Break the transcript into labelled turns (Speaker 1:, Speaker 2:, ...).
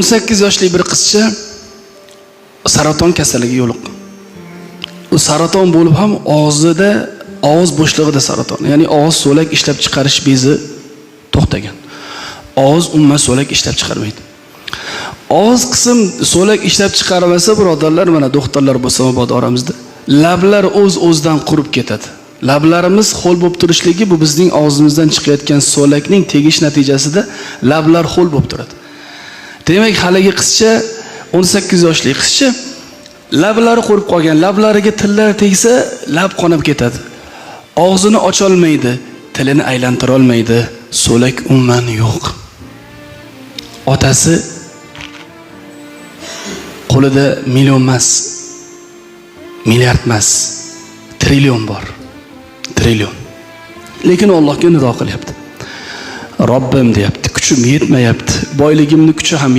Speaker 1: sakkiz yoshli bir qizcha saraton kasaliga yo'liqqan u saraton bo'lib ham og'zida og'iz bo'shlig'ida saraton ya'ni og'iz so'lak ishlab chiqarish bezi to'xtagan. Og'iz umuman so'lak ishlab chiqarmaydi. Og'iz qism so'lak ishlab chiqarmasa birodarlar mana doktorlar bo'lsa mabodo oramizda. Lablar o'z o'zidan qurib ketadi. Lablarimiz ho'l bo'lib turishligi bu bizning og'zimizdan chiqayotgan so'lakning tegish natijasida lablar ho'l bo'lib turadi. Demak haligi qizcha 18 yoshli qizcha lablari qurib qolgan lablariga tillari tegsa lab qonab ketadi. Og'zini ocholmaydi tilini aylantira olmaydi so'lak umuman yo'q. Otasi qo'lida million emas milliard emas trillion bor. Trillion. Lekin Allohga nido qilyapti. Robbim deyapti kuchim yetmayapti boyligimni kuchi ham